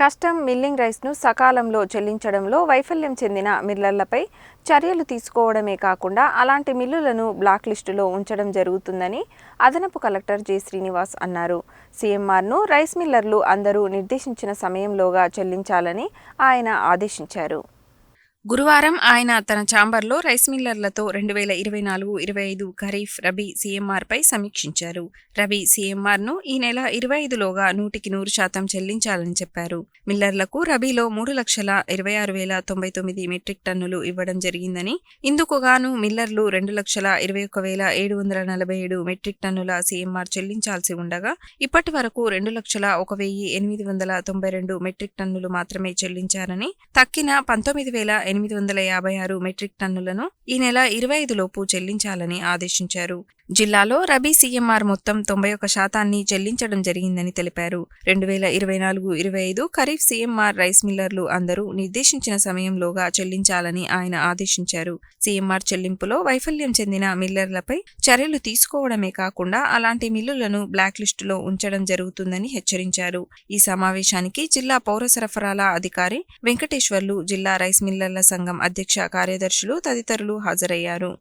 Custom milling రైస్ను సకాలంలో చెల్లించడంలో వైఫల్యం చెందిన మిల్లర్లపై చర్యలు తీసుకోవడమే కాకుండా అలాంటి మిల్లులను బ్లాక్ లిస్టులో ఉంచడం జరుగుతుందని అదనపు కలెక్టర్ జె. శ్రీనివాస్ అన్నారు. సీఎంఆర్ను రైస్ మిల్లర్లు అందరూ నిర్దేశించిన సమయంలోగా చెల్లించాలని ఆయన ఆదేశించారు. గురువారం ఆయన తన ఛాంబర్లో రైస్ మిల్లర్లతో రెండు వేల ఇరవై నాలుగు ఇరవై ఐదు ఖరీఫ్ రబీ సీఎంఆర్పై సమీక్షించారు. రబీ సీఎంఆర్ను ఈ నెల ఇరవై ఐదులోగా నూటికి నూరు శాతం చెల్లించాలని చెప్పారు. మిల్లర్లకు రబీలో మూడు లక్షల ఇరవై ఆరు వేల తొంభై తొమ్మిది మెట్రిక్ టన్నులు ఇవ్వడం జరిగిందని ఇందుకు గాను మిల్లర్లు రెండు లక్షల ఇరవై ఒక్క వేల ఏడు వందల నలభై ఏడు మెట్రిక్ టన్నుల సీఎంఆర్ చెల్లించాల్సి ఉండగా ఇప్పటి వరకు రెండు లక్షల ఒక వెయ్యి ఎనిమిది వందల తొంభై రెండు మెట్రిక్ టన్నులు మాత్రమే చెల్లించారని తక్కిన పంతొమ్మిది వేల ఎనిమిది వందల యాభై ఆరు మెట్రిక్ టన్నులను ఈ నెల ఇరవై ఐదు లోపు చెల్లించాలని ఆదేశించారు. జిల్లాలో రబీ సీఎంఆర్ మొత్తం తొంభై ఒక్క శాతాన్ని చెల్లించడం జరిగిందని తెలిపారు. రెండు వేల ఇరవై నాలుగు ఇరవై ఐదు ఖరీఫ్ సీఎంఆర్ రైస్ మిల్లర్లు అందరూ నిర్దేశించిన సమయంలోగా చెల్లించాలని ఆయన ఆదేశించారు. సీఎంఆర్ చెల్లింపులో వైఫల్యం చెందిన మిల్లర్లపై చర్యలు తీసుకోవడమే కాకుండా అలాంటి మిల్లులను బ్లాక్ లిస్టులో ఉంచడం జరుగుతుందని హెచ్చరించారు. ఈ సమావేశానికి జిల్లా పౌర సరఫరాల అధికారి వెంకటేశ్వర్లు జిల్లా రైస్ మిల్లర్ల సంఘం అధ్యక్ష కార్యదర్శులు తదితరులు హాజరయ్యారు.